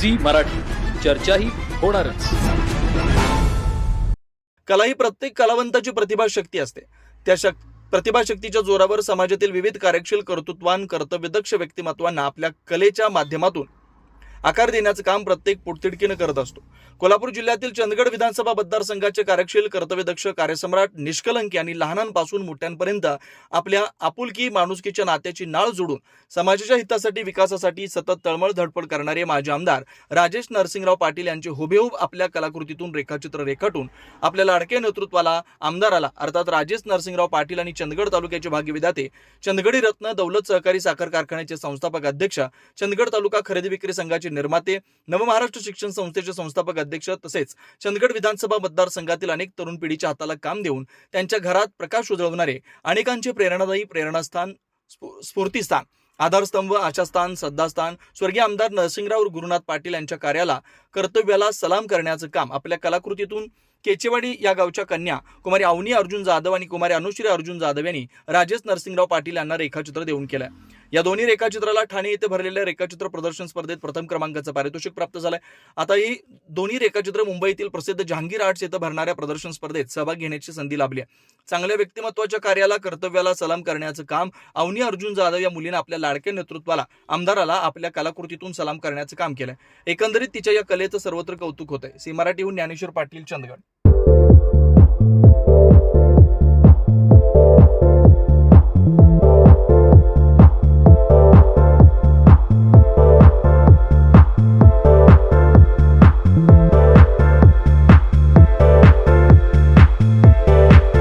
Zee Marathi. चर्चाही होणारच. कला ही प्रत्येक कलावंताची प्रतिभाशक्ती असते. त्या शक प्रतिभाशक्तीच्या जोरावर समाजातील विविध कार्यशील कर्तृत्वान कर्तव्यदक्ष व्यक्तिमत्वांना आपल्या कलेच्या माध्यमातून आकार देण्याचं काम प्रत्येक पोटतिडकीनं करत असतो. कोल्हापूर जिल्ह्यातील चंदगड विधानसभा मतदारसंघाचे कार्यशील कर्तव्यदक्ष कार्यसम्राट निष्कलंक यांनी लहानांपासून मोठ्यांपर्यंत आपल्या आपुलकी माणुसकीच्या नात्याची नाळ जोडून समाजाच्या हितासाठी विकासासाठी सतत तळमळ धडपड करणारे माजी आमदार राजेश नरसिंगराव पाटील यांचे हुबेहूब आपल्या कलाकृतीतून रेखाचित्र रेखाटून आपल्या लाडक्या नेतृत्वाला आमदाराला अर्थात राजेश नरसिंगराव पाटील आणि चंदगड तालुक्याचे भाग्यविधाते चंदगडी रत्न दौलत सहकारी साखर कारखान्याचे संस्थापक अध्यक्ष चंदगड तालुका खरेदी विक्री संघाचे निर्माते नवमहाराष्ट्र शिक्षण संस्थेचे संस्थापक अध्यक्ष तसेच चंदगड विधानसभा मतदारसंघातील अनेक तरुण पिढीच्या हाताला काम देऊन त्यांच्या घरात प्रकाश उजळवणारे अनेकांचे प्रेरणादायी प्रेरणास्थान स्फूर्तीस्थान आधारस्तंभ आशास्थान श्रद्धास्थान स्वर्गीय आमदार नरसिंगराव गुरुनाथ पाटील यांच्या कार्याला कर्तव्याला सलाम करण्याचं काम आपल्या कलाकृतीतून केचेवाडी या गावच्या कन्या कुमारी अवनी अर्जुन जाधव आणि कुमारी अनुश्री अर्जुन जाधव यांनी राजेश नरसिंगराव पाटील यांना रेखाचित्र देऊन केलं या दोन्ही रेखाचित्राला ठाणे येथे भरलेल्या रेखाचित्र प्रदर्शन स्पर्धेत प्रथम क्रमांकाचं पारितोषिक प्राप्त झालंय. आता ही दोन्ही रेखाचित्र मुंबईतील प्रसिद्ध जहांगीर आर्ट्स येथे भरणाऱ्या प्रदर्शन स्पर्धेत सहभाग घेण्याची संधी लाभली आहे. चांगल्या व्यक्तिमत्वाच्या कार्याला कर्तव्याला सलाम करण्याचं काम अवनी अर्जुन जाधव या मुलीनं आपल्या लाडक्या नेतृत्वाला आमदाराला आपल्या कलाकृतीतून सलाम करण्याचं काम केलंय. एकंदरीत तिच्या या कलेचं सर्वत्र कौतुक होत आहे सी मराठीहून ज्ञानेश्वर पाटील चंदगड.